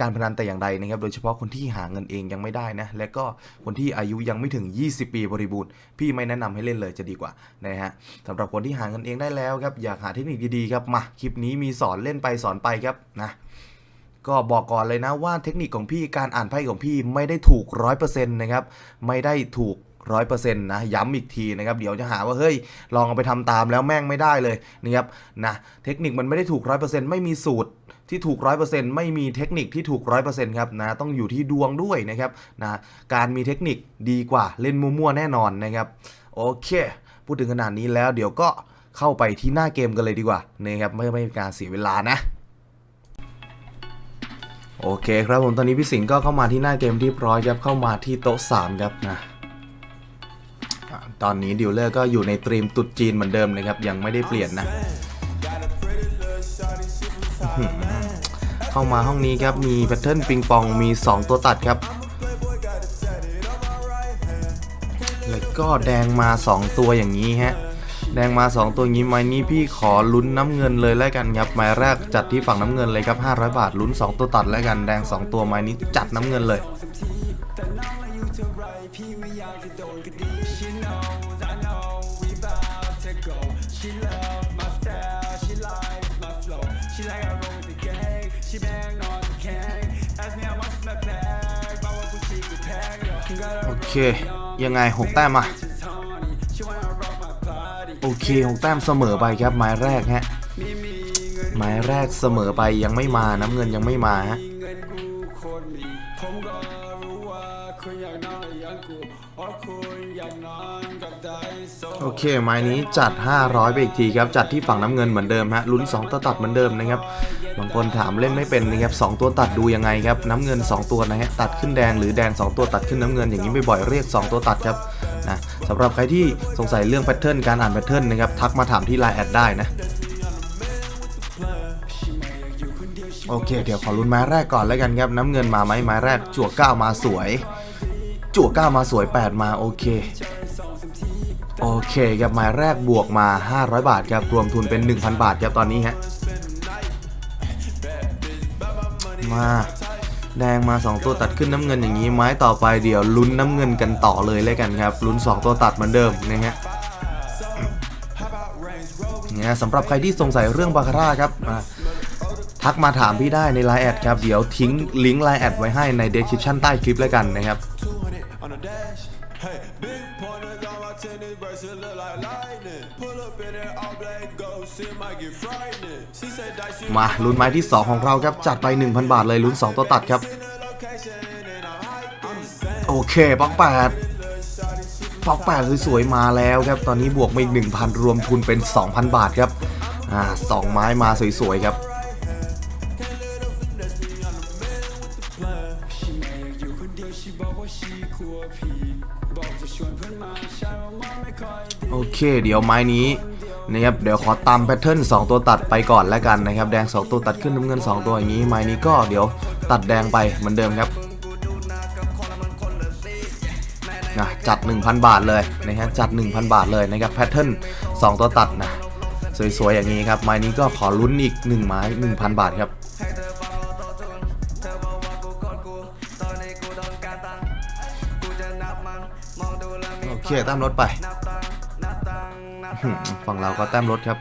การพนันแต่อย่างใดนะครับ โดยเฉพาะคนที่หาเงินเองยังไม่ได้นะ และก็คนที่อายุยังไม่ถึง 20 ปีบริบูรณ์ พี่ไม่แนะนำให้เล่นเลยจะดีกว่านะฮะสำหรับคนที่หาเงินเองได้แล้วครับ อยากหาเทคนิคดีๆครับ มาคลิปนี้มีสอนเล่นไปสอนไปครับนะก็บอกก่อนเลยนะว่าเทคนิคของพี่การอ่านไพ่ของพี่ไม่ได้ถูกร้อยเปอร์เซ็นต์นะครับ ไม่ได้ถูก ร้อยเปอร์เซ็นต์นะย้ำอีกทีนะครับเดี๋ยวจะหาว่าเฮ้ยลองเอาไปทำตามแล้วแม่งไม่ได้เลยนะครับนะเทคนิคมันไม่ได้ถูกร้อยเปอร์เซ็นต์ไม่มีสูตรที่ถูกร้อยเปอร์เซ็นต์ไม่มีเทคนิคที่ถูกร้อยเปอร์เซ็นต์ครับนะต้องอยู่ที่ดวงด้วยนะครับนะการมีเทคนิคดีกว่าเล่นมั่วๆแน่นอนนะครับโอเค พูดถึงขนาดนี้แล้วเดี๋ยวก็เข้าไปที่หน้าเกมกันเลยดีกว่านะครับไม่ไม่การเสียเวลานะโอเคครับผมตอนนี้พี่สิงห์ก็เข้ามาที่หน้าเกมที่ร้อยครับเข้ามาที่โต๊ะ3ครับนะ ตอนนี้ดิวเลอร์ก็อยู่ในตรีมตุดจีนเหมือนเดิมนะครับ ยังไม่ได้เปลี่ยนนะเข้ามาห้องนี้ครับ มีแพทเทิร์นปิงปองมี 2 ตัวตัดครับ แล้วก็แดงมา 2 ตัวอย่างนี้ฮะ แดงมา 2 ตัวงนี้ไม้นี้พี่ขอลุ้นน้ำเงินเลยแล้วกันครับไม้แรกจัดที่ฝั่งน้ำเงินเลยครับ 500 บาทลุ้น 2 ตัวตัดแล้วกันแดง 2 ตัวไม้นี้จัดน้ำเงินเลย โอเค ยังไง6แต้มมาโอเค6แต้มเสมอไปครับไม้แรกฮะไม้แรกเสมอไปยังไม่มาน้ำเงินยังไม่มาฮะ โอเคไม้นี้จัด 500 ไปอีกทีครับ จัดที่ฝั่งน้ำเงินเหมือนเดิมฮะลุ้น 2 ตัวตัดเหมือนเดิมนะครับ บางคนถามเล่นไม่เป็นนะครับสองตัวตัดดูยังไงครับน้ำเงิน 2 ตัวนะฮะตัดขึ้นแดงหรือแดง 2 ตัวตัดขึ้นน้ำเงินอย่างนี้บ่อยๆเรียก 2 ตัวตัดครับนะสำหรับใครที่สงสัยเรื่องแพทเทิร์นการอ่านแพทเทิร์นนะครับทักมาถามที่ไลน์แอดได้นะโอเค เดี๋ยวขอลุ้นไม้แรกก่อนแล้วกันครับน้ำเงินมาไหมไม้แรกจั่ว9มาสวย จั่ว9มาสวย 8 มาโอเค โอเคครับไม้แรกบวกมา 500 บาทครับรวมทุนเป็น 1,000 บาทครับตอนนี้ฮะมาแดงมา 2 ตัวตัดขึ้นน้ำเงินอย่างนี้ไม้ต่อไปเดี๋ยวลุ้นน้ำเงินกันต่อเลยเลยกันครับลุ้น 2 ตัวตัดเหมือนเดิมนะฮะเนี่ยสำหรับใครที่สงสัยเรื่องบาคาร่าครับทักมาถามพี่ได้ในไลน์แอดครับเดี๋ยวทิ้งลิงก์ไลน์แอดไว้ให้ใน description ใต้คลิปแล้วกันนะครับ มาลุ้นไม้ที่ 2 ของเราครับ จัดไป 1,000 บาทเลยลุ้น 2 ตัวตัดครับ โอเคบล็อกแปดบล็อกแปดสวยๆมาแล้วครับ ตอนนี้บวกมาอีก 1,000 รวมทุนเป็น 2,000 บาทครับอ่าสองไม้มาสวยๆครับ โอเค เดี๋ยวไม้นี้นะครับเดี๋ยวขอตามแพทเทิร์น2ตัวตัดไปก่อนแล้วกันนะครับแดง 2 ตัวตัดขึ้นน้ำเงิน 2 ตัวอย่างนี้ไม้นี้ก็เดี๋ยวตัดแดงไปเหมือนเดิมครับนะจัด 1,000 บาทเลยนะฮะจัด 1,000 บาทเลยนะครับแพทเทิร์น2ตัวตัดนะสวยๆอย่างนี้ครับไม้นี้ก็ขอลุ้นอีก 1 ไม้ 1,000 บาทครับ โอเคแต้มรถไปอื้อหือฝั่งเราก็แต้มรถครับ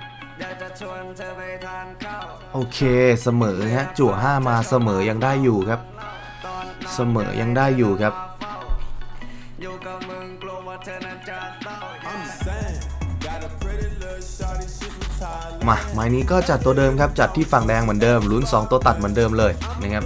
โอเคเสมอฮะจั่ว5มาเสมอยังได้อยู่ครับ เสมอยังได้อยู่ครับ saying, got a pretty little shawty, she from Thailand. มาไม้นี้ก็จัดตัวเดิมครับ จัดที่ฝั่งแดงเหมือนเดิมลุ้น 2 ตัวตัดเหมือนเดิมเลยนะครับ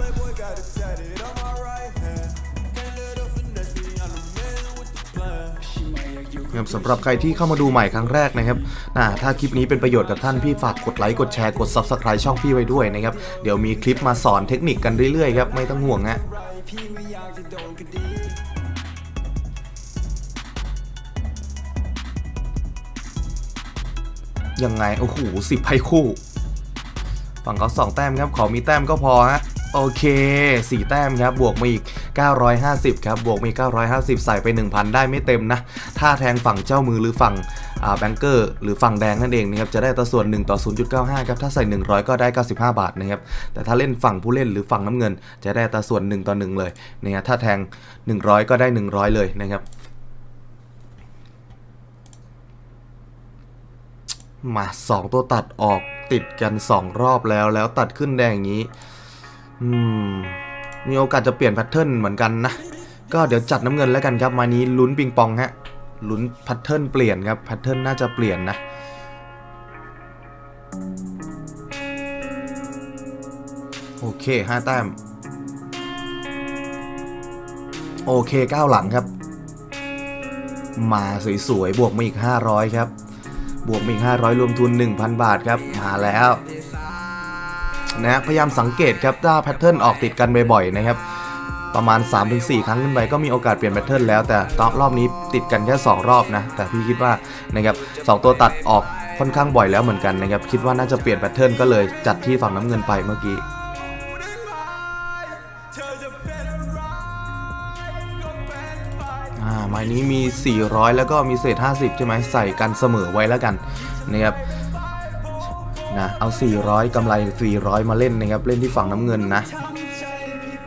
ครับสำหรับใครที่เข้ามาดูใหม่ครั้งแรกนะครับนะถ้าคลิปนี้เป็นประโยชน์กับท่านพี่ฝากกดไลค์กดแชร์กด Subscribe ช่องพี่ไว้ด้วยนะครับเดี๋ยวมีคลิปมาสอนเทคนิคกันเรื่อยๆครับไม่ต้องห่วงฮะยังไง โอ้โหสิบไพ่คู่ ฝั่งเขาสองแต้มครับ ขอมีแต้มก็พอฮะ โอเค4แต้มครับ บวกมาอีก 950 ครับ บวกมาอี950 ใส่ไป 1,000 ได้ไม่เต็มนะ ถ้าแทงฝั่งเจ้ามือหรือฝั่งแบงเกอร์หรือฝั่งแดงนั่นเองนะครับ จะได้อัตราส่วน 1 ต่อ 0.95 ครับ ถ้าใส่ 100 ก็ได้ 95 บาทนะครับ แต่ถ้าเล่นฝั่งผู้เล่นหรือฝั่งน้ำเงิน จะได้อัตราส่วน 1 ต่อ 1 เลยนะครับถ้าแทง 100 ก็ได้ 100 เลยนะครับ มา 2 ตัวตัดออกติดกัน 2 รอบแล้วแล้วตัดขึ้นแดงอย่างนี้ อืม มีโอกาสจะเปลี่ยนแพทเทิร์นเหมือนกันนะ ก็เดี๋ยวจัดน้ำเงินแล้วกันครับมานี้ลุ้นปิงปองฮะลุ้นแพทเทิร์นเปลี่ยนครับแพทเทิร์นน่าจะเปลี่ยนนะโอเคห้าแต้มโอเคก้าหลังครับ มาสวยๆบวกมาอีก 500 ครับ บวกมาอีก 500 รวมทุน 1,000 บาทครับ มาแล้ว นะฮะพยายามสังเกตครับถ้าแพทเทิร์นออกติดกันบ่อยๆนะครับประมาณ 3-4 ครั้งขึ้นไปก็มีโอกาสเปลี่ยนแพทเทิร์นแล้วแต่ตอนรอบนี้ติดกันแค่ 2 รอบนะ แต่พี่คิดว่านะครับสองตัวตัดออกค่อนข้างบ่อยแล้วเหมือนกันนะครับ คิดว่าน่าจะเปลี่ยนแพทเทิร์นก็เลยจัดที่ฝั่งน้ำเงินไปเมื่อกี้อ่าไม้นี้มี 400 แล้วก็มีเศษ 50 ใช่ไหมใส่กันเสมอไว้แล้วกันนะครับ นะเอา 400กำไร 400 มาเล่นนะครับ เล่นที่ฝั่งน้ำเงินนะ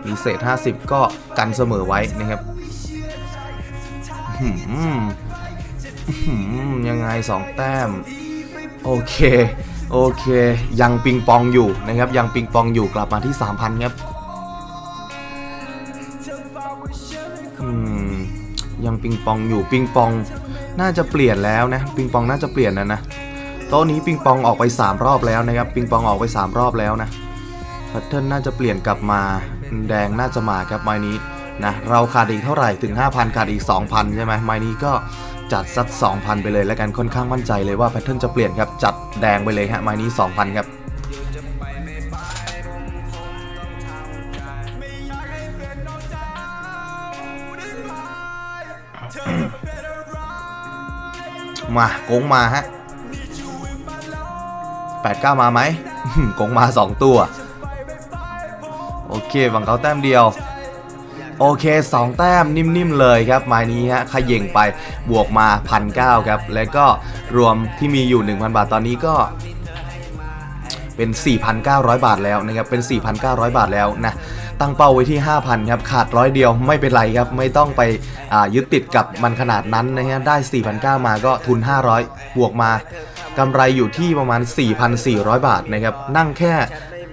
มีเศษ 50 ก็กันเสมอไว้นะครับยังไง 2 แต้ม โอเค โอเค ยังปิงปองอยู่นะครับ ยังปิงปองอยู่กลับมาที่ 3,000 ครับยังปิงปองอยู่ปิงปอง น่าจะเปลี่ยนแล้วนะ ปิงปองน่าจะเปลี่ยนนะนะ ต๊ะนี้ปิงปองออกไป 3 รอบแล้วนะครับ ปิงปองออกไป 3 รอบแล้วนะแพทเทิร์นน่าจะเปลี่ยนกลับมา แดงน่าจะมาครับไม้นี้นะเราขาดอีกเท่าไหร่ถึง 5,000 ขาดอีก 2,000 ใช่ไหมไม้นี้ก็จัดสัก 2,000 ไปเลยแล้วกันค่อนข้างมั่นใจเลยว่าแพทเทิร์นจะเปลี่ยนครับ จัดแดงไปเลยฮะไม้นี้ 2,000 ครับมาโกงมาฮะ แปดเก้ามาไหมกงมาสองตัว โอเคฝั่งเขาแต้มเดียว โอเค 2 แต้มนิ่มๆเลยครับไม้นี้ฮะขย่งไปบวกมาพันเครับ แล้วก็รวมที่มีอยู่ 1,000 บาทตอนนี้ก็เป็น 4,900 บาทแล้วนะครับ เป็น 4,900 บาทแล้วนะ ตั้งเป้าไว้ที่ 5,000ครับขาดร้อยเดียวไม่เป็นไรครับไม่ต้องไปยึดติดกับมันขนาดนั้นนะฮะได้ 4,900 มาก็ทุน 500 บวกมากำไรอยู่ที่ประมาณ 4,400 บาทนะครับนั่งแค่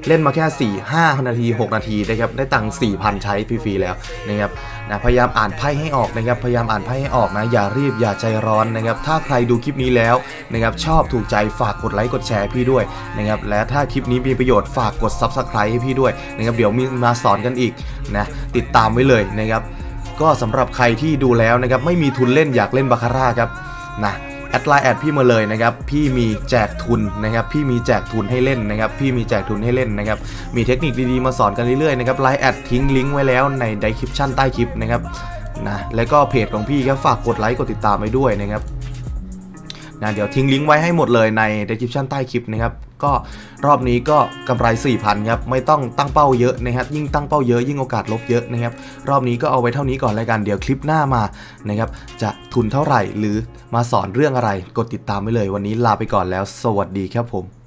เล่นมาแค่ 4 5 นาที 6 นาทีนะครับได้ตังค์4,000 ใช้ฟรีๆแล้วนะครับนะพยายามอ่านไพ่ให้ออกนะครับพยายามอ่านไพ่ให้ออกนะอย่ารีบอย่าใจร้อนนะครับถ้าใครดูคลิปนี้แล้วนะครับชอบถูกใจฝากกดไลค์กดแชร์พี่ด้วยนะครับและถ้าคลิปนี้มีประโยชน์ฝากกด Subscribe ให้พี่ด้วยนะครับเดี๋ยวมีมาสอนกันอีกนะติดตามไว้เลยนะครับก็สำหรับใครที่ดูแล้วนะครับไม่มีทุนเล่นอยากเล่นบาคาร่าครับนะ แอดไลน์แอดพี่มาเลยนะครับพี่มีแจกทุนนะครับพี่มีแจกทุนให้เล่นนะครับพี่มีแจกทุนให้เล่นนะครับมีเทคนิคดีๆมาสอนกันเรื่อยๆนะครับไลน์แอดทิ้งลิงก์ไว้แล้วในดีคริปชั่นใต้คลิปนะครับนะแล้วก็เพจของพี่ครับฝากกดไลค์กดติดตามไปด้วยนะครับ นะเดี๋ยวทิ้งลิงก์ไว้ให้หมดเลยใน description ใต้คลิปนะครับ ก็รอบนี้ก็กำไร 4,000ครับ ไม่ต้องตั้งเป้าเยอะนะครับ ยิ่งตั้งเป้าเยอะยิ่งโอกาสลบเยอะนะครับ รอบนี้ก็เอาไว้เท่านี้ก่อนแล้วกันเดี๋ยวคลิปหน้ามานะครับ จะทุนเท่าไหร่หรือมาสอนเรื่องอะไร กดติดตามไว้เลยวันนี้ลาไปก่อนแล้ว สวัสดีครับผม